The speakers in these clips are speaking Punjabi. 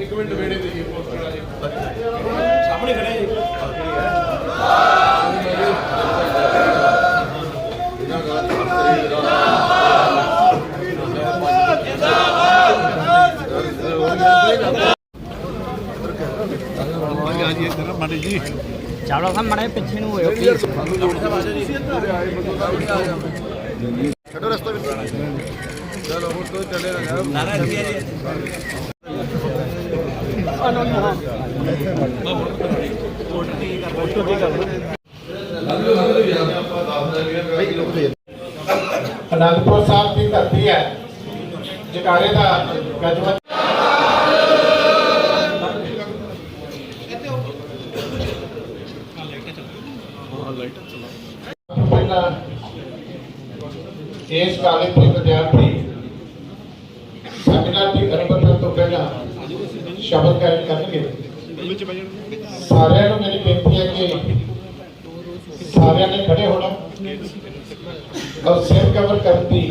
ਇੱਕ ਮਿੰਟ ਵੇੜੇ ਦੇ ਪੋਸਟਰ ਵਾਲੇ ਸਾਹਮਣੇ ਖੜੇ ਜੀ ਚਾਵਲਾ ਸਾਹਿਬ ਮੜੇ ਪਿੱਛੇ ਨੂੰ ਹੋਇਓ ਪਲੀਜ਼ ਅਨੰਦਪੁਰ ਸਾਹਿਬ ਦੀ ਧਰਤੀ ਹੈ। ਜਕਾਰੇ ਦਾ ਗਜਵਤ ਪਹਿਲਾਂ ਇਸ ਕਾਲਜ ਦੇ ਵਿਦਿਆਰਥੀ ਸ਼ਬਦ ਗਾਇਨ ਕਰਨਗੇ ਸਾਰਿਆਂ ਨੂੰ ਮੇਰੀ ਬੇਨਤੀ ਹੈ ਕਿ ਸਾਰਿਆਂ ਨੇ ਖੜੇ ਹੋਣਾ ਔਰ ਸਿਰ ਕਵਰ ਕਰਨ ਦੀ।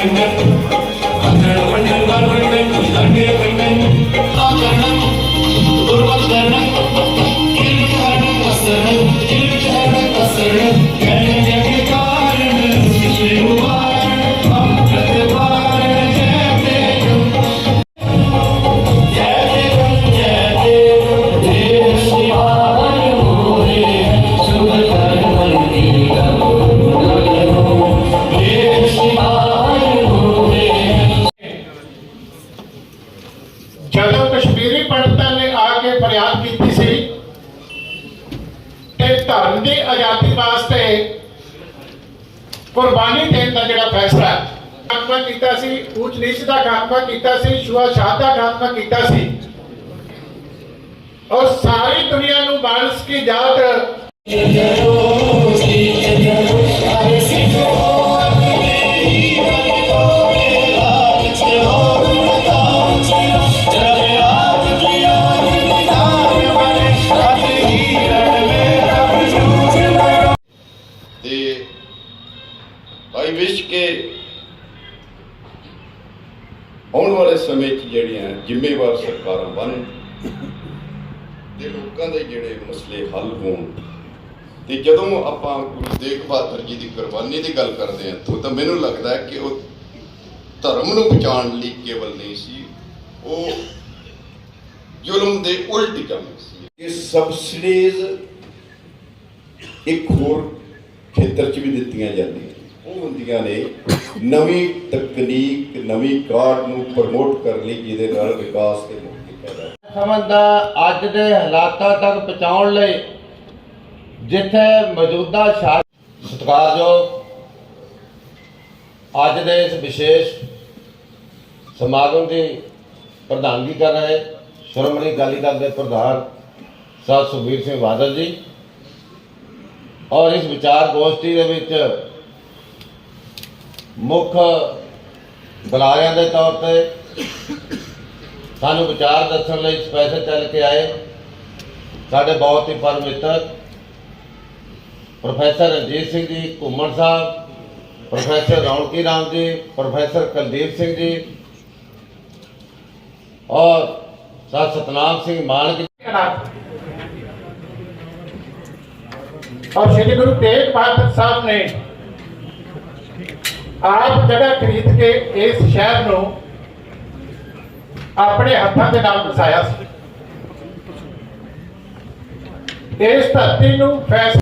ਜਦੋਂ ਕੁਰਬਾਨੀ ਦੇਣ ਦਾ ਜਿਹੜਾ ਫੈਸਲਾ ਖਾਤਮਾ ਕੀਤਾ ਸੀ ਉੱਚ ਨੀਚ ਦਾ ਖਾਤਮਾ ਕੀਤਾ ਸੀ ਸ਼ੁਆਸ਼ਾਤ ਦਾ ਖਾਤਮਾ ਕੀਤਾ ਸੀ। ਔਰ ਸਾਰੀ ਦੁਨੀਆ ਨੂੰ ਮਾਨਸ ਕੀ ਜਾਤ ਤੇ ਜਦੋਂ ਆਪਾਂ ਗੁਰੂ ਤੇਗ ਬਹਾਦਰ ਜੀ ਦੀ ਕੁਰਬਾਨੀ ਦੀ ਗੱਲ ਕਰਦੇ ਹਾਂ ਤਾਂ ਤਾਂ ਮੈਨੂੰ ਲੱਗਦਾ ਹੈ ਕਿ ਉਹ ਧਰਮ ਨੂੰ ਬਚਾਉਣ ਲਈ ਕੇਵਲ ਨਹੀਂ ਸੀ ਉਹ ਜ਼ੁਲਮ ਦੇ ਉਲਟ ਕੰਮ ਸੀ ਇਹ ਸਬਸਿਡੀਜ਼ ਇੱਕ ਹੋਰ ਖੇਤਰ 'ਚ ਵੀ ਦਿੱਤੀਆਂ ਜਾਂਦੀਆਂ ਉਹ ਹੁੰਦੀਆਂ ਨੇ ਨਵੀਂ ਤਕਨੀਕ ਨਵੀਂ ਕਾਢ ਨੂੰ ਪ੍ਰਮੋਟ ਕਰਨ ਲਈ ਜਿਹਦੇ ਨਾਲ ਵਿਕਾਸ ਤੇ ਮੁਕਤੀ ਪੈਦਾ ਹੋਵੇ। ਸਮਝਦਾ ਅੱਜ ਦੇ ਹਾਲਾਤਾਂ ਤੱਕ ਪਹੁੰਚਾਉਣ ਲਈ ਜਿੱਥੇ ਮੌਜੂਦਾ ਸ਼ਾਸਨ ਸਤਿਕਾਰਯੋਗ ਅੱਜ ਦੇ ਇਸ ਵਿਸ਼ੇਸ਼ ਸਮਾਗਮ ਦੀ ਪ੍ਰਧਾਨਗੀ ਕਰ ਰਹੇ ਸ਼੍ਰੋਮਣੀ ਅਕਾਲੀ ਦਲ ਦੇ ਪ੍ਰਧਾਨ ਸਾਹਿਬ ਸੁਖਬੀਰ ਸਿੰਘ ਬਾਦਲ ਜੀ ਔਰ ਇਸ ਵਿਚਾਰ ਗੋਸ਼ਟੀ ਦੇ ਵਿੱਚ ਮੁੱਖ ਬੁਲਾਰਿਆਂ ਦੇ ਤੌਰ ਤੇ ਸਾਨੂੰ ਵਿਚਾਰ ਦੱਸਣ ਲਈ ਸਪੈਸ਼ਲ ਚੱਲ ਕੇ ਆਏ ਸਾਡੇ ਬਹੁਤ ਹੀ ਪਰਮ ਮਿੱਤਰ ਪ੍ਰੋਫੈਸਰ ਰਣਜੀਤ ਸਿੰਘ ਜੀ ਘੁੰਮਣ ਸਾਹਿਬ ਪ੍ਰੋਫੈਸਰ ਰੌਣਕੀ ਰਾਮ ਜੀ ਪ੍ਰੋਫੈਸਰ ਕੁਲਦੀਪ ਸਿੰਘ ਜੀ ਔਰ ਸਰ ਸਤਨਾਮ ਸਿੰਘ ਮਾਨਕ ਜੀ और श्री गुरु तेग बहादुर साहब ने ਆਪ ਜਗ੍ਹਾ ਖਰੀਦ ਕੇ ਇਸ ਸ਼ਹਿਰ ਨੂੰ ਆਪਣੇ ਹੱਥਾਂ ਦੇ ਨਾਲ ਵਸਾਇਆ ਸੀ ਇਸ ਧਰਤੀ ਨੂੰ ਫੈਸਲਾ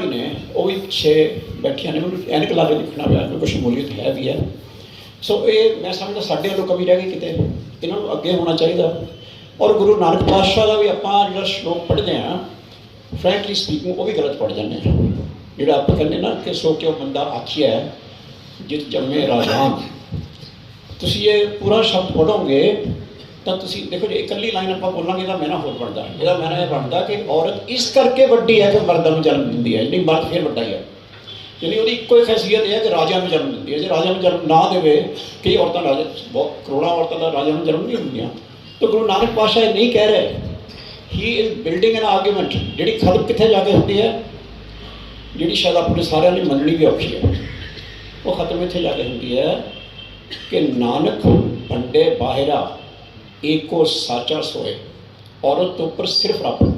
ਆਈਆਂ ਨੇ, ਉਹ ਵੀ ਪਿੱਛੇ ਬੈਠੀਆਂ ਨੇ, ਮੈਨੂੰ ਐਨਕ ਲਾ ਕੇ ਲਿਖਣਾ ਪਿਆ ਮੈਨੂੰ ਸ਼ਮੂਲੀਅਤ ਹੈ ਵੀ ਹੈ। ਸੋ ਇਹ ਮੈਂ ਸਮਝਦਾ ਸਾਡੇ ਵੱਲੋਂ ਕਮੀ ਰਹਿ ਗਈ ਕਿਤੇ, ਇਹਨਾਂ ਨੂੰ ਅੱਗੇ ਹੋਣਾ ਚਾਹੀਦਾ। ਔਰ ਗੁਰੂ ਨਾਨਕ ਪਾਤਸ਼ਾਹ ਦਾ ਵੀ ਆਪਾਂ ਜਿਹੜਾ ਸ਼ਲੋਕ ਪੜ੍ਹਦੇ ਆ ਫ੍ਰੈਂਕਲੀ ਸਪੀਕਿੰਗ ਉਹ ਵੀ ਗਲਤ ਪੜ੍ਹ ਜਾਂਦੇ ਆ ਜਿਹੜਾ ਆਪਾਂ ਕਹਿੰਦੇ ਨਾ ਕਿ ਸੋ ਕਿਉ ਬੰਦਾ ਆਖਿਆ ਜਿਤ ਜੰਮੇ ਰਾਜਾਨ ਤੁਸੀਂ ਇਹ ਪੂਰਾ ਸ਼ਬਦ ਪੜੋਗੇ ਤਾਂ ਤੁਸੀਂ ਦੇਖੋ ਜੇ ਇਕੱਲੀ ਲਾਈਨ ਆਪਾਂ ਬੋਲਾਂਗੇ ਤਾਂ ਮੈਨਾ ਹੋਰ ਬਣਦਾ ਇਹਦਾ ਮੈਨਾ ਇਹ ਬਣਦਾ ਕਿ ਔਰਤ ਇਸ ਕਰਕੇ ਵੱਡੀ ਹੈ ਕਿ ਮਰਦਾਂ ਨੂੰ ਜਨਮ ਦਿੰਦੀ ਹੈ। ਜਿਹੜੀ ਮਰਦ ਫਿਰ ਵੱਡਾ ਹੀ ਹੈ। ਯਾਨੀ ਉਹਦੀ ਇੱਕੋ ਹੀ ਖਾਸੀਅਤ ਇਹ ਹੈ ਕਿ ਰਾਜਾ ਨੂੰ ਜਨਮ ਦਿੰਦੀ ਹੈ। ਜੇ ਰਾਜਾ ਨੂੰ ਜਨਮ ਨਾ ਦੇਵੇ, ਕਈ ਔਰਤਾਂ ਰਾਜਾ, ਬਹੁਤ ਕਰੋੜਾਂ ਔਰਤਾਂ ਦਾ ਰਾਜਾ ਨੂੰ ਜਨਮ ਨਹੀਂ ਹੁੰਦੀਆਂ ਤਾਂ ਗੁਰੂ ਨਾਨਕ ਪਾਤਸ਼ਾਹ ਇਹ ਨਹੀਂ ਕਹਿ ਰਹੇ। He is building an argument ਜਿਹੜੀ ਖਤਮ ਕਿੱਥੇ ਜਾ ਕੇ ਹੁੰਦੀ ਹੈ? ਜਿਹੜੀ ਸ਼ਾਇਦ ਆਪਣੇ ਸਾਰਿਆਂ ਲਈ ਮੰਨਣੀ ਵੀ ਔਖੀ ਹੈ। ਉਹ ਖਤਮ ਇੱਥੇ ਜਾ ਕੇ ਹੁੰਦੀ ਹੈ ਕਿ ਨਾਨਕ ਪੰਡੇ ਬਾਹਰਾ ਏਕੋ ਸਾਚਾ ਸੋਏ। ਔਰਤ ਤੋਂ ਉੱਪਰ ਸਿਰਫ ਰੱਬ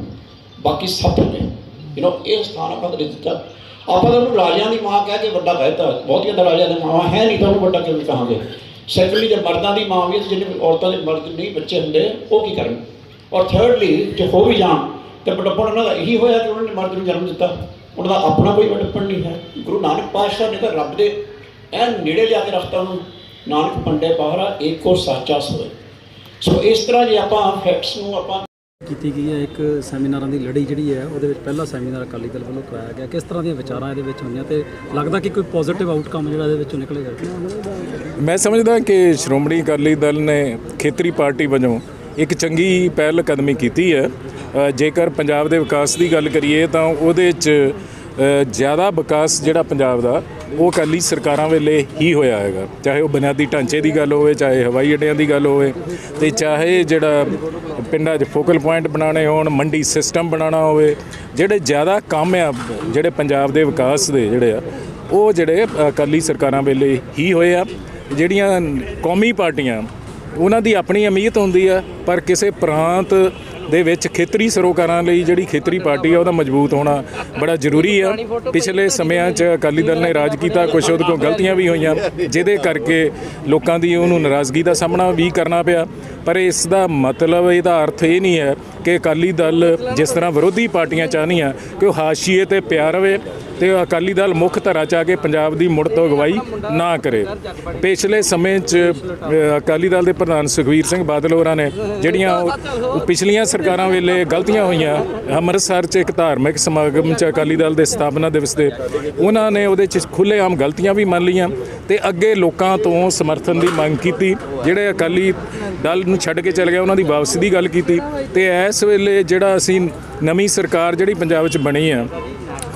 ਬਾਕੀ ਸਭ ਨੇ ਯੂ نو ਇਹ ਸਥਾਨ ਆਪਾਂ ਦੇ ਦਿੱਤਾ। ਆਪਾਂ ਤਾਂ ਉਹਨੂੰ ਰਾਜਿਆਂ ਦੀ ਮਾਂ ਕਹਿ ਕੇ ਵੱਡਾ ਕਹਿਤਾ ਬਹੁਤੀਆਂ ਤਾਂ ਰਾਜਿਆਂ ਦੀ ਮਾਂ ਹੈ ਨਹੀਂ ਤਾਂ ਉਹਨੂੰ ਵੱਡਾ ਕਿਵੇਂ ਕਹਾਂਗੇ? ਸੈਕੰਡਲੀ ਜੇ ਮਰਦਾਂ ਦੀ ਮਾਂ ਹੋਵੇ ਹੈ ਤੇ ਜਿਹੜੇ ਔਰਤਾਂ ਦੇ ਮਰਦ ਨਹੀਂ ਬੱਚੇ ਹੁੰਦੇ, ਉਹ ਕੀ ਕਰਨ? ਔਰ ਥਰਡਲੀ ਜੇ ਹੋ ਵੀ ਜਾਣ, ਤੇ ਬੜਪਣ ਉਹਨਾਂ ਦਾ ਇਹੀ ਹੋਇਆ ਕਿ ਉਹਨਾਂ ਨੇ ਮਰਦ ਨੂੰ ਜਨਮ ਦਿੱਤਾ। ਉਹਨਾਂ ਦਾ ਆਪਣਾ ਕੋਈ ਬੜਪਣ ਨਹੀਂ ਹੈ। ਗੁਰੂ ਨਾਨਕ ਪਾਤਸ਼ਾਹ ਨੇ ਤਾਂ ਰੱਬ ਦੇ ਐਨ ਨੇੜੇ ਲਿਆ ਕੇ ਰੱਖਤਾ ਉਹਨੂੰ। ਨਾਨਕ ਪੰਡੇ ਬਾਹਰਾ ਏਕੋ ਸਾਚਾ ਸੋਏ। ਸੋ ਇਸ ਤਰ੍ਹਾਂ ਜੇ ਆਪਾਂ ਫੈਕਟਸ ਨੂੰ ਆਪਾਂ ਕੀਤੀ ਗਈ ਹੈ ਇੱਕ ਸੈਮੀਨਾਰਾਂ ਦੀ ਲੜੀ ਜਿਹੜੀ ਹੈ ਉਹਦੇ ਵਿੱਚ ਪਹਿਲਾ ਸੈਮੀਨਾਰ ਅਕਾਲੀ ਦਲ ਵੱਲੋਂ ਕਰਾਇਆ ਗਿਆ। ਕਿਸ ਤਰ੍ਹਾਂ ਦੀਆਂ ਵਿਚਾਰਾਂ ਇਹਦੇ ਵਿੱਚ ਹੋਈਆਂ ਤੇ ਲੱਗਦਾ ਕਿ ਕੋਈ ਪੋਜ਼ਿਟਿਵ ਆਊਟਕਮ ਜਿਹੜਾ ਇਹਦੇ ਵਿੱਚੋਂ ਨਿਕਲੇਗਾ ਮੈਂ ਸਮਝਦਾ ਕਿ ਸ਼੍ਰੋਮਣੀ ਅਕਾਲੀ ਦਲ ਨੇ ਖੇਤਰੀ ਪਾਰਟੀ ਵਜੋਂ ਇੱਕ ਚੰਗੀ ਪਹਿਲ ਕਦਮੀ ਕੀਤੀ ਹੈ। ਜੇਕਰ ਪੰਜਾਬ ਦੇ ਵਿਕਾਸ ਦੀ ਗੱਲ ਕਰੀਏ ਤਾਂ ਉਹਦੇ 'ਚ ਜ਼ਿਆਦਾ ਵਿਕਾਸ ਜਿਹੜਾ ਪੰਜਾਬ ਦਾ ਉਹ ਅਕਾਲੀ ਸਰਕਾਰਾਂ ਵੇਲੇ ਹੀ ਹੋਇਆ ਹੈਗਾ। ਚਾਹੇ ਉਹ ਬੁਨਿਆਦੀ ਢਾਂਚੇ ਦੀ ਗੱਲ ਹੋਵੇ, ਚਾਹੇ ਹਵਾਈ ਅੱਡਿਆਂ ਦੀ ਗੱਲ ਹੋਵੇ, ਤੇ ਚਾਹੇ ਜਿਹੜਾ ਪਿੰਡਾਂ 'ਚ ਫੋਕਲ ਪੁਆਇੰਟ ਬਣਾਉਣੇ ਹੋਣ, ਮੰਡੀ ਸਿਸਟਮ ਬਣਾਉਣਾ ਹੋਵੇ, ਜਿਹੜੇ ਜ਼ਿਆਦਾ ਕੰਮ ਆ, ਜਿਹੜੇ ਪੰਜਾਬ ਦੇ ਵਿਕਾਸ ਦੇ ਜਿਹੜੇ ਆ, ਉਹ ਜਿਹੜੇ ਅਕਾਲੀ ਸਰਕਾਰਾਂ ਵੇਲੇ ਹੀ ਹੋਏ ਆ। ਜਿਹੜੀਆਂ ਕੌਮੀ ਪਾਰਟੀਆਂ, ਉਹਨਾਂ ਦੀ ਆਪਣੀ ਅਮੀਅਤ ਹੁੰਦੀ ਆ, ਪਰ ਕਿਸੇ ਪ੍ਰਾਂਤ ਦੇ ਵਿੱਚ ਖੇਤਰੀ ਸਰੋਕਾਰਾਂ ਲਈ ਜਿਹੜੀ ਖੇਤਰੀ ਪਾਰਟੀ ਆ, ਉਹਦਾ ਮਜ਼ਬੂਤ ਹੋਣਾ ਬੜਾ ਜ਼ਰੂਰੀ ਆ। ਪਿਛਲੇ ਸਮਿਆਂ 'ਚ ਅਕਾਲੀ ਦਲ ਨੇ ਰਾਜ ਕੀਤਾ ਕੁਝ ਉਹਦੇ ਕੋਲ ਗਲਤੀਆਂ ਵੀ ਹੋਈਆਂ, ਜਿਹਦੇ ਕਰਕੇ ਲੋਕਾਂ ਦੀ ਉਹਨੂੰ ਨਾਰਾਜ਼ਗੀ ਦਾ ਸਾਹਮਣਾ ਵੀ ਕਰਨਾ ਪਿਆ। ਪਰ ਇਸ ਦਾ ਮਤਲਬ, ਇਹਦਾ ਅਰਥ ਇਹ ਨਹੀਂ ਹੈ ਕਿ ਅਕਾਲੀ ਦਲ ਜਿਸ ਤਰ੍ਹਾਂ ਵਿਰੋਧੀ ਪਾਰਟੀਆਂ ਚਾਹਨੀਆਂ ਕਿ ਉਹ ਹਾਸ਼ੀਏ ਤੇ ਪਿਆ ਰਵੇ ਤੇ ਅਕਾਲੀ ਦਲ ਮੁੱਖ ਧਰਾ ਚ ਆ ਕੇ ਪੰਜਾਬ ਦੀ ਮੁੜ ਤੋਂ ਅਗਵਾਈ ਨਾ ਕਰੇ। ਪਿਛਲੇ ਸਮੇਂ 'ਚ ਅਕਾਲੀ ਦਲ ਦੇ ਪ੍ਰਧਾਨ ਸੁਖਵੀਰ ਸਿੰਘ ਬਾਦਲ ਹੋਰਾਂ ਨੇ ਜਿਹੜੀਆਂ ਪਿਛਲੀਆਂ ਸਰਕਾਰਾਂ ਵੇਲੇ ਗਲਤੀਆਂ ਹੋਈਆਂ, ਅੰਮ੍ਰਿਤਸਰ 'ਚ ਇੱਕ ਧਾਰਮਿਕ ਸਮਾਗਮ 'ਚ ਅਕਾਲੀ ਦਲ ਦੇ ਸਥਾਪਨਾ ਦਿਵਸ ਤੇ ਉਹਨਾਂ ਨੇ ਉਹਦੇ 'ਚ ਖੁੱਲ੍ਹੇਆਮ ਗਲਤੀਆਂ ਵੀ ਮੰਨ ਲਈਆਂ ਤੇ ਅੱਗੇ ਲੋਕਾਂ ਤੋਂ ਸਮਰਥਨ ਦੀ ਮੰਗ ਕੀਤੀ, ਜਿਹੜੇ ਅਕਾਲੀ ਦਲ ਨੂੰ ਛੱਡ ਕੇ ਚਲੇ ਗਏ, ਉਹਨਾਂ ਦੀ ਵਾਪਸੀ ਦੀ ਗੱਲ ਕੀਤੀ ਤੇ ਇਸ ਵੇਲੇ ਜਿਹੜਾ ਅਸੀਂ ਨਵੀਂ ਸਰਕਾਰ ਜਿਹੜੀ ਪੰਜਾਬ 'ਚ ਬਣੀ ਆ,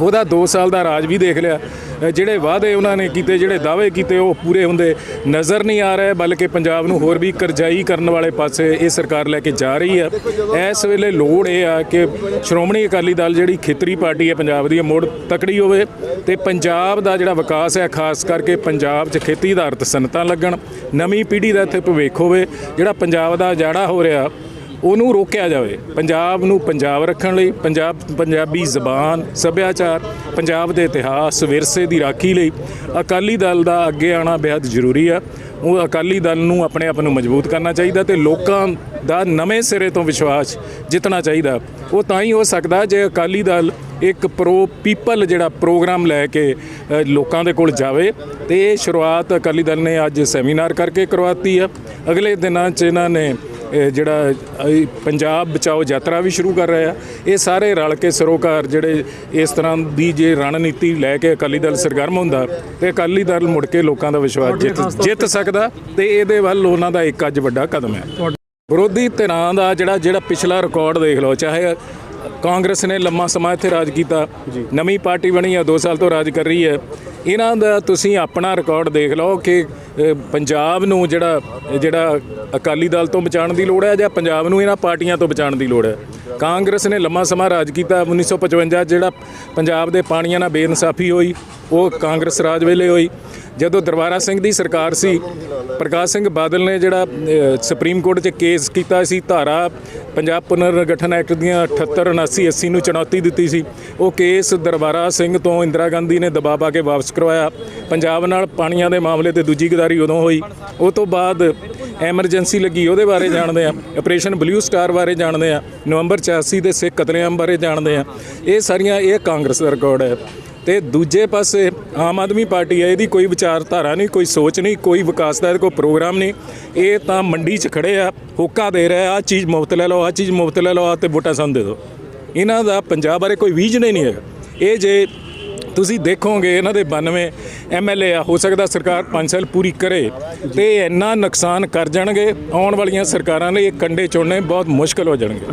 ਉਹਦਾ 2 ਸਾਲ ਦਾ ਰਾਜ ਵੀ ਦੇਖ ਲਿਆ। ਜਿਹੜੇ ਵਾਅਦੇ ਉਹਨਾਂ ਨੇ ਕੀਤੇ, ਜਿਹੜੇ ਦਾਅਵੇ ਕੀਤੇ, ਉਹ ਪੂਰੇ ਹੁੰਦੇ ਨਜ਼ਰ ਨਹੀਂ ਆ ਰਹੇ, ਬਲਕਿ ਪੰਜਾਬ ਨੂੰ ਹੋਰ ਵੀ ਕਰਜ਼ਾਈ ਕਰਨ ਵਾਲੇ ਪਾਸੇ ਇਹ ਸਰਕਾਰ ਲੈ ਕੇ ਜਾ ਰਹੀ ਹੈ ਇਸ ਵੇਲੇ ਲੋੜ ਇਹ ਆ ਕਿ ਸ਼੍ਰੋਮਣੀ ਅਕਾਲੀ ਦਲ ਜਿਹੜੀ ਖੇਤਰੀ ਪਾਰਟੀ ਹੈ, ਪੰਜਾਬ ਦੀ ਇਹ ਮੁੜ ਤਕੜੀ ਹੋਵੇ ਤੇ ਪੰਜਾਬ ਦਾ ਜਿਹੜਾ ਵਿਕਾਸ ਹੈ, ਖਾਸ ਕਰਕੇ ਪੰਜਾਬ 'ਚ ਖੇਤੀ ਆਧਾਰਿਤ ਸਨਤਾਂ ਲੱਗਣ, ਨਵੀਂ ਪੀੜ੍ਹੀ ਦਾ ਇੱਥੇ ਭਵਿੱਖ ਹੋਵੇ, ਜਿਹੜਾ ਪੰਜਾਬ ਦਾ ਜਾੜਾ ਹੋ ਰਿਹਾ ਉਹਨੂੰ ਰੋਕਿਆ ਜਾਵੇ। ਪੰਜਾਬ ਨੂੰ ਪੰਜਾਬ ਰੱਖਣ ਲਈ, ਪੰਜਾਬ, ਪੰਜਾਬੀ ਜ਼ਬਾਨ, ਸੱਭਿਆਚਾਰ, ਪੰਜਾਬ ਦੇ ਇਤਿਹਾਸ, ਵਿਰਸੇ ਦੀ ਰਾਖੀ ਲਈ ਅਕਾਲੀ ਦਲ ਦਾ ਅੱਗੇ ਆਉਣਾ ਬੇहद ਜ਼ਰੂਰੀ ਆ। ਉਹ ਅਕਾਲੀ ਦਲ ਨੂੰ ਆਪਣੇ ਆਪ ਨੂੰ ਮਜ਼ਬੂਤ ਕਰਨਾ ਚਾਹੀਦਾ ਤੇ ਲੋਕਾਂ ਦਾ ਨਵੇਂ ਸਿਰੇ ਤੋਂ ਵਿਸ਼ਵਾਸ ਜਿੱਤਣਾ ਚਾਹੀਦਾ। ਉਹ ਤਾਂ ਹੀ ਹੋ ਸਕਦਾ ਜੇ ਅਕਾਲੀ ਦਲ ਇੱਕ ਪ੍ਰੋ ਪੀਪਲ ਜਿਹੜਾ ਪ੍ਰੋਗਰਾਮ ਲੈ ਕੇ ਲੋਕਾਂ ਦੇ ਕੋਲ ਜਾਵੇ। ਤੇ ਇਹ ਸ਼ੁਰੂਆਤ ਅਕਾਲੀ ਦਲ ਨੇ ਅੱਜ ਸੈਮੀਨਾਰ ਕਰਕੇ ਕਰਵਾਤੀ ਆ। ਅਗਲੇ ਦਿਨਾਂ 'ਚ ਇਹਨਾਂ ਨੇ ਜਿਹੜਾ ਪੰਜਾਬ ਬਚਾਓ ਯਾਤਰਾ ਵੀ ਸ਼ੁਰੂ ਕਰ ਰਹੇ ਆ। ਇਹ ਸਾਰੇ ਰਲ ਕੇ ਸਰੋਕਾਰ ਜਿਹੜੇ ਇਸ ਤਰ੍ਹਾਂ ਦੀ ਜੇ ਰਣਨੀਤੀ ਲੈ ਕੇ ਅਕਾਲੀ ਦਲ ਸਰਗਰਮ ਹੁੰਦਾ ਤੇ ਅਕਾਲੀ ਦਲ ਮੁੜ ਕੇ ਲੋਕਾਂ ਦਾ ਵਿਸ਼ਵਾਸ ਜਿੱਤ ਜਿੱਤ ਸਕਦਾ ਤੇ ਇਹਦੇ ਵੱਲ ਉਹਨਾਂ ਦਾ ਇੱਕ ਅੱਜ ਵੱਡਾ ਕਦਮ ਹੈ। ਵਿਰੋਧੀ ਧਿਰਾਂ ਦਾ ਜਿਹੜਾ ਜਿਹੜਾ ਪਿਛਲਾ ਰਿਕਾਰਡ ਦੇਖ ਲਓ ਚਾਹੇ ਕਾਂਗਰਸ ਨੇ ਲੰਮਾ ਸਮਾਂ ਇੱਥੇ ਰਾਜ ਕੀਤਾ। ਨਵੀਂ ਪਾਰਟੀ ਬਣੀ ਆ 2 ਸਾਲ ਤੋਂ ਰਾਜ ਕਰ ਰਹੀ ਹੈ। ਇਹਨਾਂ ਦਾ ਤੁਸੀਂ ਆਪਣਾ ਰਿਕਾਰਡ ਦੇਖ ਲਓ ਕਿ ਪੰਜਾਬ ਨੂੰ ਜਿਹੜਾ ਜਿਹੜਾ ਅਕਾਲੀ ਦਲ ਤੋਂ ਬਚਾਉਣ ਦੀ ਲੋੜ ਹੈ ਜਾਂ ਪੰਜਾਬ ਨੂੰ ਇਹਨਾਂ ਪਾਰਟੀਆਂ ਤੋਂ ਬਚਾਉਣ ਦੀ ਲੋੜ ਹੈ। ਕਾਂਗਰਸ ਨੇ ਲੰਮਾ ਸਮਾਂ ਰਾਜ ਕੀਤਾ। 1955 ਜਿਹੜਾ ਪੰਜਾਬ ਦੇ ਪਾਣੀਆਂ ਨਾਲ ਬੇਇਨਸਾਫੀ ਹੋਈ ਉਹ ਕਾਂਗਰਸ ਰਾਜ ਵੇਲੇ ਹੋਈ। ਜਦੋਂ ਦਰਬਾਰਾ ਸਿੰਘ ਦੀ ਸਰਕਾਰ ਸੀ, ਪ੍ਰਕਾਸ਼ ਸਿੰਘ ਬਾਦਲ ਨੇ ਜਿਹੜਾ ਸੁਪਰੀਮ ਕੋਰਟ 'ਚ ਕੇਸ ਕੀਤਾ ਸੀ, ਧਾਰਾ ਪੰਜਾਬ ਪੁਨਰ ਗਠਨ ਐਕਟ ਦੀਆਂ 78 79 80 ਨੂੰ ਚੁਣੌਤੀ ਦਿੱਤੀ ਸੀ। ਉਹ ਕੇਸ ਦਰਬਾਰਾ ਸਿੰਘ ਤੋਂ ਇੰਦਰਾ ਗਾਂਧੀ ਨੇ ਦਬਾਅ ਪਾ ਕੇ ਵਾਪਸ ਕਰਵਾਇਆ। ਪੰਜਾਬ ਨਾਲ ਪਾਣੀਆਂ ਦੇ ਮਾਮਲੇ ਤੇ ਦੂਜੀ ਗਦਾਰੀ ਉਦੋਂ ਹੋਈ। ਉਹ ਤੋਂ ਬਾਅਦ ਐਮਰਜੈਂਸੀ ਲੱਗੀ, ਉਹਦੇ ਬਾਰੇ ਜਾਣਦੇ ਆ ਆਪਰੇਸ਼ਨ ਬਲੂ ਸਟਾਰ ਬਾਰੇ ਜਾਣਦੇ ਆ ਨਵੰਬਰ 86 ਦੇ ਸਿੱਖ ਕਤਲੇਆਮ ਬਾਰੇ ਜਾਣਦੇ ਆ ਇਹ ਸਾਰੀਆਂ, ਇਹ ਕਾਂਗਰਸ ਦਾ ਰਿਕਾਰਡ ਹੈ। ਤੇ ਦੂਜੇ ਪਾਸੇ ਆਮ ਆਦਮੀ ਪਾਰਟੀ ਹੈ, ਇਹਦੀ ਕੋਈ ਵਿਚਾਰਧਾਰਾ ਨਹੀਂ, ਕੋਈ ਸੋਚ ਨਹੀਂ, ਕੋਈ ਵਿਕਾਸ ਦਾ ਇਹਦਾ ਕੋਈ ਪ੍ਰੋਗਰਾਮ ਨਹੀਂ। ਇਹ ਤਾਂ ਮੰਡੀ 'ਚ ਖੜੇ ਆ, ਹੋਕਾ ਦੇ ਰਿਹਾ ਆ ਚੀਜ਼ ਮੁਫਤ ਲੈ ਲਓ ਆ ਚੀਜ਼ ਮੁਫਤ ਲੈ ਲਓ ਆ ਤੇ ਵੋਟਾਂ ਸਾਨੂੰ ਦੇ ਦਿਓ। ਇਹਨਾਂ ਦਾ ਪੰਜਾਬ ਬਾਰੇ ਕੋਈ ਵਿਜ਼ਨ ਹੀ ਨਹੀਂ ਹੈਗਾ। ਇਹ ਜੇ ਤੁਸੀਂ ਦੇਖੋਗੇ, ਇਹਨਾਂ ਦੇ 92 ਐਮਐਲਏ ਆ, ਹੋ ਸਕਦਾ ਸਰਕਾਰ 5 ਸਾਲ ਪੂਰੀ ਕਰੇ ਤੇ ਇੰਨਾ ਨੁਕਸਾਨ ਕਰ ਜਾਣਗੇ, ਆਉਣ ਵਾਲੀਆਂ ਸਰਕਾਰਾਂ ਨੇ ਇਹ ਕੰਡੇ ਚੁਣਨੇ ਬਹੁਤ ਮੁਸ਼ਕਲ ਹੋ ਜਾਣਗੇ।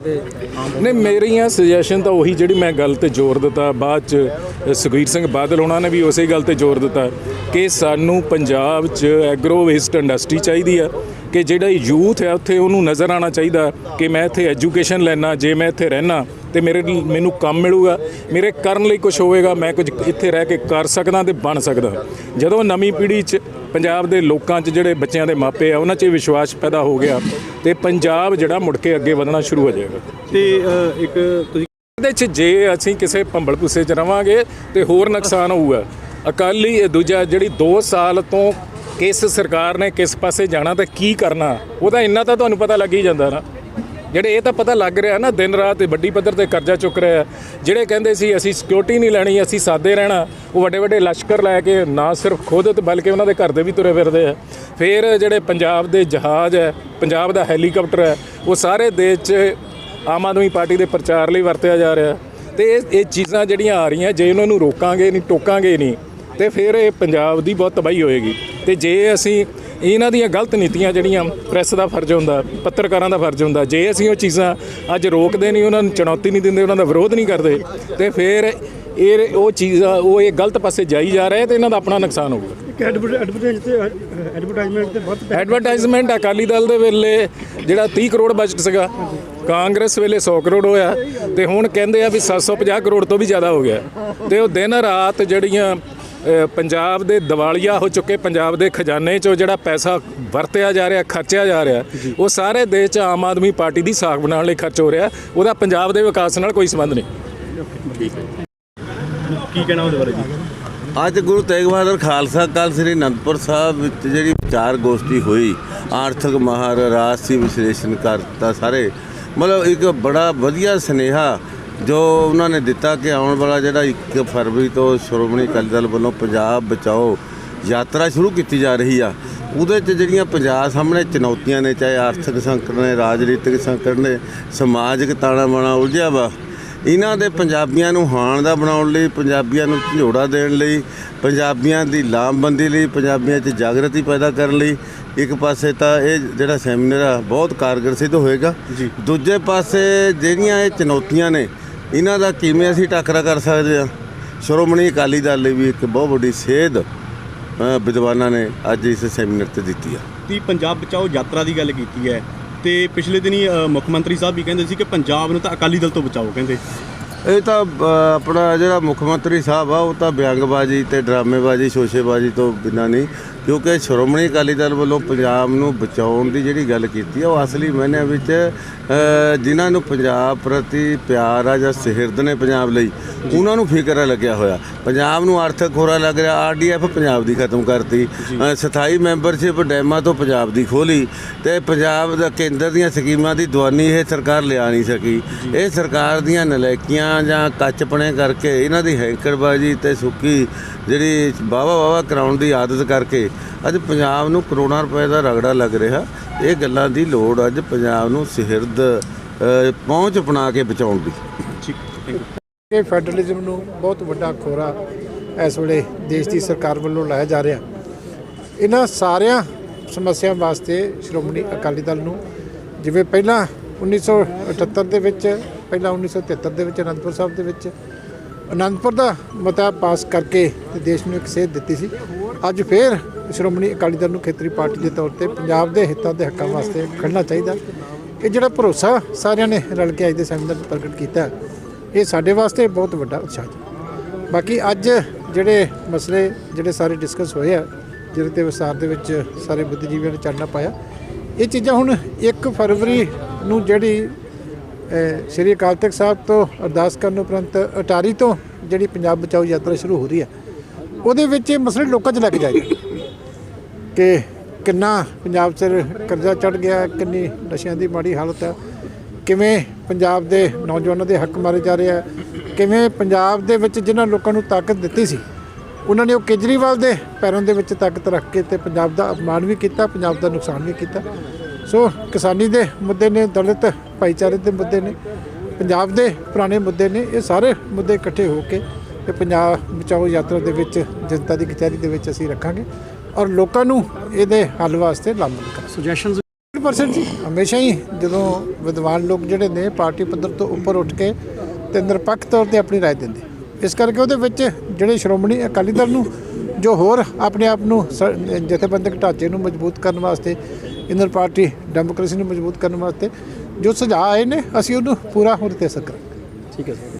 ਅੰਡਰਐਸਟੀਮੇਟ ਨਹੀਂ, ਮੇਰੀਆਂ ਸੁਜੈਸ਼ਨ ਤਾਂ ਉਹੀ ਜਿਹੜੀ ਮੈਂ ਗੱਲ ਤੇ ਜ਼ੋਰ ਦਿੱਤਾ। ਬਾਅਦ ਚ ਸੁਖਬੀਰ ਸਿੰਘ ਬਾਦਲ ਉਹਨਾਂ ਨੇ ਵੀ ਉਸੇ ਗੱਲ ਤੇ ਜ਼ੋਰ ਦਿੱਤਾ ਕਿ ਸਾਨੂੰ ਪੰਜਾਬ 'ਚ ਐਗਰੋ ਵੇਸਟ ਇੰਡਸਟਰੀ ਚਾਹੀਦੀ ਆ, ਕਿ ਜਿਹੜਾ ਯੂਥ ਹੈ ਉੱਥੇ ਉਹਨੂੰ ਨਜ਼ਰ ਆਉਣਾ ਚਾਹੀਦਾ ਕਿ ਮੈਂ ਇੱਥੇ ਐਜੂਕੇਸ਼ਨ ਲੈਣਾ ਜੇ ਮੈਂ ਇੱਥੇ ਰਹਿਣਾ ਤੇ ਮੇਰੇ ਮੈਨੂੰ ਕੰਮ ਮਿਲੂਗਾ, ਮੇਰੇ ਕਰਨ ਲਈ ਕੁਝ ਹੋਵੇਗਾ, ਮੈਂ ਕੁਝ ਇੱਥੇ ਰਹਿ ਕੇ ਕਰ ਸਕਦਾ ਤੇ ਬਣ ਸਕਦਾ। ਜਦੋਂ ਨਵੀਂ ਪੀੜ੍ਹੀ 'ਚ ਪੰਜਾਬ ਦੇ ਲੋਕਾਂ 'ਚ ਜਿਹੜੇ ਬੱਚਿਆਂ ਦੇ ਮਾਪੇ ਆ ਉਹਨਾਂ 'ਚ ਵਿਸ਼ਵਾਸ ਪੈਦਾ ਹੋ ਗਿਆ ਤੇ ਪੰਜਾਬ ਜਿਹੜਾ ਮੁੜ ਕੇ ਅੱਗੇ ਵਧਣਾ ਸ਼ੁਰੂ ਹੋ ਜਾਏਗਾ। ਤੇ ਇੱਕ ਤੁਸੀਂ ਇਹਦੇ 'ਚ ਜੇ ਅਸੀਂ ਕਿਸੇ ਭੰਬਲ ਭੁੱਸੇ 'ਚ ਰਵਾਂਗੇ ਤੇ ਹੋਰ ਨੁਕਸਾਨ ਹੋਊਗਾ। ਅਕਾਲੀ ਇਹ ਦੂਜਾ ਜਿਹੜੀ 2 ਸਾਲ ਤੋਂ ਕਿਸ ਸਰਕਾਰ ਨੇ ਕਿਸ ਪਾਸੇ ਜਾਣਾ ਤੇ ਕੀ ਕਰਨਾ ਉਹਦਾ ਇੰਨਾ ਤਾਂ ਤੁਹਾਨੂੰ ਪਤਾ ਲੱਗ ਹੀ ਜਾਂਦਾ ਨਾ। ਜਿਹੜੇ ਇਹ ਤਾਂ ਪਤਾ ਲੱਗ ਰਿਹਾ ਨਾ, ਦਿਨ ਰਾਤ ਵੱਡੀ ਪੱਧਰ ਤੇ ਕਰਜ਼ਾ ਚੁੱਕ ਰਿਹਾ ਜਿਹੜੇ ਕਹਿੰਦੇ ਸੀ, ਅਸੀਂ ਸਿਕਿਉਰਿਟੀ ਨਹੀਂ ਲੈਣੀ, ਅਸੀਂ ਸਾਦੇ ਰਹਿਣਾ, ਉਹ ਵੱਡੇ ਵੱਡੇ ਲਸ਼ਕਰ ਲੈ ਕੇ ਨਾ ਸਿਰਫ ਖੁਦ ਤੇ ਬਲਕਿ ਉਹਨਾਂ ਦੇ ਘਰ ਦੇ ਵੀ ਤੁਰੇ ਫਿਰਦੇ ਆ। ਫਿਰ ਜਿਹੜੇ ਪੰਜਾਬ ਦੇ ਜਹਾਜ਼ ਹੈ, ਪੰਜਾਬ ਦਾ ਹੈਲੀਕਾਪਟਰ ਹੈ, ਉਹ ਸਾਰੇ ਦੇਸ਼ 'ਚ ਆਮ ਆਦਮੀ ਪਾਰਟੀ ਦੇ ਪ੍ਰਚਾਰ ਲਈ ਵਰਤਿਆ ਜਾ ਰਿਹਾ। ਤੇ ਇਹ ਇਹ ਚੀਜ਼ਾਂ ਜਿਹੜੀਆਂ ਆ ਰਹੀਆਂ, ਜੇ ਉਹਨਾਂ ਨੂੰ ਰੋਕਾਂਗੇ ਨਹੀਂ, ਟੋਕਾਂਗੇ ਨਹੀਂ, ਤੇ ਫਿਰ ਇਹ ਪੰਜਾਬ ਦੀ ਬਹੁਤ ਤਬਾਹੀ ਹੋਏਗੀ। ਤੇ ਜੇ ਅਸੀਂ ਇਹਨਾਂ ਦੀਆਂ ਗਲਤ ਨੀਤੀਆਂ ਜਿਹੜੀਆਂ ਪ੍ਰੈਸ ਦਾ ਫਰਜ਼ ਹੁੰਦਾ ਪੱਤਰਕਾਰਾਂ ਦਾ ਫਰਜ਼ ਹੁੰਦਾ। ਜੇ ਅਸੀਂ ਉਹ ਚੀਜ਼ਾਂ ਅੱਜ ਰੋਕਦੇ ਨਹੀਂ ਉਹਨਾਂ ਨੂੰ ਚੁਣੌਤੀ ਨਹੀਂ ਦਿੰਦੇ ਉਹਨਾਂ ਦਾ ਵਿਰੋਧ ਨਹੀਂ ਕਰਦੇ ਤੇ ਫਿਰ ਇਹ ਉਹ ਚੀਜ਼ਾਂ ਉਹ ਇਹ ਗਲਤ ਪਾਸੇ ਜਾਈ ਜਾ ਰਹੇ ਤੇ ਇਹਨਾਂ ਦਾ ਆਪਣਾ ਨੁਕਸਾਨ ਹੋਊਗਾ। ਐਡਵਰਟਾਈਜ਼ਮੈਂਟ ਤੇ ਬਹੁਤ ਐਡਵਰਟਾਈਜ਼ਮੈਂਟ ਅਕਾਲੀ ਦਲ ਦੇ ਵੇਲੇ ਜਿਹੜਾ 30 ਕਰੋੜ ਬਜਟ ਸੀਗਾ ਕਾਂਗਰਸ ਵੇਲੇ 100 ਕਰੋੜ ਹੋਇਆ ਤੇ ਹੁਣ ਕਹਿੰਦੇ ਆ ਵੀ 750 ਕਰੋੜ ਤੋਂ ਵੀ ਜ਼ਿਆਦਾ ਹੋ ਗਿਆ। ਤੇ ਉਹ ਦਿਨ ਰਾਤ ਜਿਹੜੀਆਂ ਪੰਜਾਬ ਦੇ ਦਿਵਾਲੀਆ ਹੋ ਚੁੱਕੇ ਪੰਜਾਬ ਦੇ ਖਜ਼ਾਨੇ 'ਚੋਂ ਜਿਹੜਾ ਪੈਸਾ ਵਰਤਿਆ ਜਾ ਰਿਹਾ ਖਰਚਿਆ ਜਾ ਰਿਹਾ ਉਹ ਸਾਰੇ ਦੇਸ਼ 'ਚ ਆਮ ਆਦਮੀ ਪਾਰਟੀ ਦੀ ਸਾਖ ਬਣਾਉਣ ਲਈ ਖਰਚ ਹੋ ਰਿਹਾ। ਉਹਦਾ ਪੰਜਾਬ ਦੇ ਵਿਕਾਸ ਨਾਲ ਕੋਈ ਸੰਬੰਧ ਨਹੀਂ। ਕੀ ਕਹਿਣਾ ਉਹਦੇ ਬਾਰੇ ਜੀ? ਅੱਜ ਗੁਰੂ ਤੇਗ ਬਹਾਦਰ ਖਾਲਸਾ ਕਾਲ ਸ੍ਰੀ ਅਨੰਦਪੁਰ ਸਾਹਿਬ ਵਿੱਚ ਜਿਹੜੀ ਵਿਚਾਰ ਗੋਸ਼ਟੀ ਹੋਈ ਆਰਥਿਕ ਮਾਹਰ ਰਾਜਸੀ ਵਿਸ਼ਲੇਸ਼ਣ ਕਰਤਾ ਸਾਰੇ ਮਤਲਬ ਇੱਕ ਬੜਾ ਵਧੀਆ ਸਨੇਹਾ ਜੋ ਉਹਨਾਂ ਨੇ ਦਿੱਤਾ ਕਿ ਆਉਣ ਵਾਲਾ ਜਿਹੜਾ 1 ਫਰਵਰੀ ਤੋਂ ਸ਼੍ਰੋਮਣੀ ਅਕਾਲੀ ਦਲ ਵੱਲੋਂ ਪੰਜਾਬ ਬਚਾਓ ਯਾਤਰਾ ਸ਼ੁਰੂ ਕੀਤੀ ਜਾ ਰਹੀ ਆ ਉਹਦੇ 'ਚ ਜਿਹੜੀਆਂ ਪੰਜਾਬ ਸਾਹਮਣੇ ਚੁਣੌਤੀਆਂ ਨੇ ਚਾਹੇ ਆਰਥਿਕ ਸੰਕਟ ਨੇ ਰਾਜਨੀਤਿਕ ਸੰਕਟ ਨੇ ਸਮਾਜਿਕ ਤਾਣਾ ਬਾਣਾ ਉਲਝਿਆ ਵਾ ਇਹਨਾਂ ਦੇ ਪੰਜਾਬੀਆਂ ਨੂੰ ਹਾਣ ਦਾ ਬਣਾਉਣ ਲਈ ਪੰਜਾਬੀਆਂ ਨੂੰ ਝੰਜੋੜਾ ਦੇਣ ਲਈ ਪੰਜਾਬੀਆਂ ਦੀ ਲਾਮਬੰਦੀ ਲਈ ਪੰਜਾਬੀਆਂ 'ਚ ਜਾਗਰਤੀ ਪੈਦਾ ਕਰਨ ਲਈ ਇੱਕ ਪਾਸੇ ਤਾਂ ਇਹ ਜਿਹੜਾ ਸੈਮੀਨਾਰ ਆ ਬਹੁਤ ਕਾਰਗਰ ਸਿੱਧ ਹੋਏਗਾ। ਦੂਜੇ ਪਾਸੇ ਜਿਹੜੀਆਂ ਇਹ ਚੁਣੌਤੀਆਂ ਨੇ ਇਹਨਾਂ ਦਾ ਕਿਵੇਂ ਅਸੀਂ ਟੱਕਰਾ ਕਰ ਸਕਦੇ ਆ ਸ਼੍ਰੋਮਣੀ ਅਕਾਲੀ ਦਲ ਲਈ ਵੀ ਇੱਕ ਬਹੁਤ ਵੱਡੀ ਸੇਧ ਵਿਦਵਾਨਾਂ ਨੇ ਅੱਜ ਇਸ ਸੈਮੀਨਾਰ ਤੇ ਦਿੱਤੀ ਆ। ਤੀ ਪੰਜਾਬ ਬਚਾਓ ਯਾਤਰਾ ਦੀ ਗੱਲ ਕੀਤੀ ਹੈ ਤੇ ਪਿਛਲੇ ਦਿਨੀ ਮੁੱਖ ਮੰਤਰੀ ਸਾਹਿਬ ਵੀ ਕਹਿੰਦੇ ਸੀ ਕਿ ਪੰਜਾਬ ਨੂੰ ਤਾਂ ਅਕਾਲੀ ਦਲ ਤੋਂ ਬਚਾਓ ਕਹਿੰਦੇ। ਇਹ ਤਾਂ ਆਪਣਾ ਜਿਹੜਾ ਮੁੱਖ ਮੰਤਰੀ ਸਾਹਿਬ ਆ ਉਹ ਤਾਂ ਬਿਅੰਗਬਾਜ਼ੀ ਤੇ ਡਰਾਮੇਬਾਜ਼ੀ ਸ਼ੋਸ਼ੇਬਾਜ਼ੀ ਤੋਂ ਬਿਨਾਂ ਨਹੀਂ। ਕਿਉਂਕਿ ਸ਼੍ਰੋਮਣੀ ਅਕਾਲੀ ਦਲ ਵੱਲੋਂ ਪੰਜਾਬ ਨੂੰ ਬਚਾਉਣ ਦੀ ਜਿਹੜੀ ਗੱਲ ਕੀਤੀ ਆ ਉਹ ਅਸਲੀ ਮਾਇਨਿਆਂ ਵਿੱਚ ਜਿਨ੍ਹਾਂ ਨੂੰ ਪੰਜਾਬ ਪ੍ਰਤੀ ਪਿਆਰ ਆ ਜਾਂ ਸਿਹਰਦ ਨੇ ਪੰਜਾਬ ਲਈ ਉਹਨਾਂ ਨੂੰ ਫਿਕਰ ਲੱਗਿਆ ਹੋਇਆ। ਪੰਜਾਬ ਨੂੰ ਆਰਥਿਕ ਖੋਰਾ ਲੱਗ ਰਿਹਾ ਆਰਡੀਐਫ ਪੰਜਾਬ ਦੀ ਖਤਮ ਕਰਤੀ। ਸਥਾਈ ਮੈਂਬਰਸ਼ਿਪ ਡੈਮਾਂ ਤੋਂ ਪੰਜਾਬ ਦੀ ਖੋਲੀ ਤੇ ਪੰਜਾਬ ਦਾ ਕੇਂਦਰ ਦੀਆਂ ਸਕੀਮਾਂ ਦੀ ਦਵਾਨੀ ਇਹ ਸਰਕਾਰ ਲਿਆ ਨਹੀਂ ਸਕੀ। ਇਹ ਸਰਕਾਰ ਦੀਆਂ ਨਲਾਇਕੀਆਂ ਜਾਂ ਕੱਚਪਣੇ ਕਰਕੇ ਇਹਨਾਂ ਦੀ ਹੈਂਕੜਬਾਜ਼ੀ ਤੇ ਸੁੱਕੀ ਜਿਹੜੀ ਵਾਵਾ ਵਾਵਾ ਕਰਾਉਣ ਦੀ ਆਦਤ ਕਰਕੇ ਅੱਜ ਪੰਜਾਬ ਨੂੰ ਕਰੋੜਾਂ ਰੁਪਏ ਦਾ ਰਗੜਾ ਲੱਗ ਰਿਹਾ। ਇਹ ਗੱਲਾਂ ਦੀ ਲੋੜ ਅੱਜ ਪੰਜਾਬ ਨੂੰ ਸਿਹਰਦ ਪਹੁੰਚ ਬਣਾ ਕੇ ਬਚਾਉਣ ਦੀ। ਇਹ ਫੈਡਰਲਿਜ਼ਮ ਨੂੰ ਬਹੁਤ ਵੱਡਾ ਖੋਰਾ ਇਸ ਵੇਲੇ ਦੇਸ਼ ਦੀ ਸਰਕਾਰ ਵੱਲੋਂ ਲਾਇਆ ਜਾ ਰਿਹਾ। ਇਹਨਾਂ ਸਾਰਿਆਂ ਸਮੱਸਿਆ ਵਾਸਤੇ ਸ਼੍ਰੋਮਣੀ ਅਕਾਲੀ ਦਲ ਨੂੰ ਜਿਵੇਂ ਪਹਿਲਾਂ 1978 ਦੇ ਵਿੱਚ, ਪਹਿਲਾਂ 1973 ਦੇ ਵਿੱਚ, ਅਨੰਦਪੁਰ ਸਾਹਿਬ ਦੇ ਵਿੱਚ, ਅਨੰਦਪੁਰ ਦਾ ਮਤਾ ਪਾਸ ਕਰਕੇ ਦੇਸ਼ ਨੂੰ ਇੱਕ ਸੇਧ ਦਿੱਤੀ ਸੀ। ਅੱਜ ਫੇਰ ਸ਼੍ਰੋਮਣੀ ਅਕਾਲੀ ਦਲ ਨੂੰ ਖੇਤਰੀ ਪਾਰਟੀ ਦੇ ਤੌਰ ਤੇ ਪੰਜਾਬ ਦੇ ਹਿੱਤਾਂ ਦੇ ਹੱਕਾਂ ਵਾਸਤੇ ਖੜਨਾ ਚਾਹੀਦਾ। ਇਹ ਜਿਹੜਾ ਭਰੋਸਾ ਸਾਰਿਆਂ ਨੇ ਰਲ ਕੇ ਅੱਜ ਦੇ ਸੈਮੀਨਾਰ ਪ੍ਰਗਟ ਕੀਤਾ, ਇਹ ਸਾਡੇ ਵਾਸਤੇ ਬਹੁਤ ਵੱਡਾ ਉਤਸ਼ਾਹ ਹੈ ਬਾਕੀ ਅੱਜ ਜਿਹੜੇ ਮਸਲੇ, ਜਿਹੜੇ ਸਾਰੇ ਡਿਸਕਸ ਹੋਏ ਆ, ਜਿਹਦੇ ਤੇ ਵਿਸਤਾਰ ਦੇ ਵਿੱਚ ਸਾਰੇ ਬੁੱਧੀਜੀਵੀਆਂ ਨੇ ਚਾਨਣਾ ਪਾਇਆ, ਇਹ ਚੀਜ਼ਾਂ ਹੁਣ 1 ਫਰਵਰੀ ਨੂੰ ਜਿਹੜੀ ਸ਼੍ਰੀ ਅਕਾਲ ਤਖਤ ਸਾਹਿਬ ਤੋਂ ਅਰਦਾਸ ਕਰਨ ਉਪਰੰਤ ਅਟਾਰੀ ਤੋਂ ਜਿਹੜੀ ਪੰਜਾਬ ਬਚਾਓ ਯਾਤਰਾ ਸ਼ੁਰੂ ਹੋ ਰਹੀ ਹੈ ਉਹਦੇ ਵਿੱਚ ਇਹ ਮਸਲੇ ਲੋਕਾਂ 'ਚ ਲੱਗ ਜਾਏ ਕਿ ਕਿੰਨਾ ਪੰਜਾਬ 'ਚ ਕਰਜ਼ਾ ਚੜ ਗਿਆ, ਕਿੰਨੀ ਨਸ਼ਿਆਂ ਦੀ ਮਾੜੀ ਹਾਲਤ ਹੈ, ਕਿਵੇਂ ਪੰਜਾਬ ਦੇ ਨੌਜਵਾਨਾਂ ਦੇ ਹੱਕ ਮਾਰੇ ਜਾ ਰਹੇ ਆ, ਕਿਵੇਂ ਪੰਜਾਬ ਦੇ ਵਿੱਚ ਜਿਨ੍ਹਾਂ ਲੋਕਾਂ ਨੂੰ ਤਾਕਤ ਦਿੱਤੀ ਸੀ, ਉਹਨਾਂ ਨੇ ਉਹ ਕੇਜਰੀਵਾਲ ਦੇ ਪੈਰਾਂ ਦੇ ਵਿੱਚ ਤਾਕਤ ਰੱਖ ਕੇ ਤੇ ਪੰਜਾਬ ਦਾ ਅਪਮਾਨ ਵੀ ਕੀਤਾ, ਪੰਜਾਬ ਦਾ ਨੁਕਸਾਨ ਵੀ ਕੀਤਾ। ਸੋ ਕਿਸਾਨੀ ਦੇ ਮੁੱਦੇ ਨੇ, ਦਲਿਤ ਭਾਈਚਾਰੇ ਦੇ ਮੁੱਦੇ ਨੇ, ਪੰਜਾਬ ਦੇ ਪੁਰਾਣੇ ਮੁੱਦੇ ਨੇ, ਇਹ ਸਾਰੇ ਮੁੱਦੇ ਇਕੱਠੇ ਹੋ ਕੇ ਤੇ ਪੰਜਾਬ ਬਚਾਓ ਯਾਤਰਾ ਦੇ ਵਿੱਚ ਜਨਤਾ ਦੀ ਕਚਹਿਰੀ ਦੇ ਵਿੱਚ ਅਸੀਂ ਰੱਖਾਂਗੇ ਔਰ ਲੋਕਾਂ ਨੂੰ ਇਹਦੇ ਹੱਲ ਵਾਸਤੇ ਲਾਮਬੰਦ ਕਰਾਂਗੇ ਸੁਜੈਸ਼ਨਸ 100% ਜੀ ਹਮੇਸ਼ਾ ਹੀ ਜਦੋਂ ਵਿਦਵਾਨ ਲੋਕ ਜਿਹੜੇ ਨੇ ਪਾਰਟੀ ਪੱਧਰ ਤੋਂ ਉੱਪਰ ਉੱਠ ਕੇ ਤੇ ਨਿਰਪੱਖ ਤੌਰ ਤੇ ਆਪਣੀ رائے ਦਿੰਦੇ ਇਸ ਕਰਕੇ ਉਹਦੇ ਵਿੱਚ ਜਿਹੜੇ ਸ਼੍ਰੋਮਣੀ ਅਕਾਲੀ ਦਲ ਨੂੰ ਜੋ ਹੋਰ ਆਪਣੇ ਆਪ ਨੂੰ ਸ- ਜਥੇਬੰਦਕ ਢਾਂਚੇ ਨੂੰ ਮਜ਼ਬੂਤ ਕਰਨ ਵਾਸਤੇ ਇੰਦਰ ਪਾਰਟੀ ਡੈਮੋਕ੍ਰੇਸੀ ਨੂੰ ਮਜ਼ਬੂਤ ਕਰਨ ਵਾਸਤੇ ਜੋ ਸੁਝਾਅ ਆਏ ਨੇ ਅਸੀਂ ਉਹਨੂੰ ਪੂਰਾ ਹੁਣ ਤੇ ਸਕਰ ਠੀਕ ਹੈ ਸਰ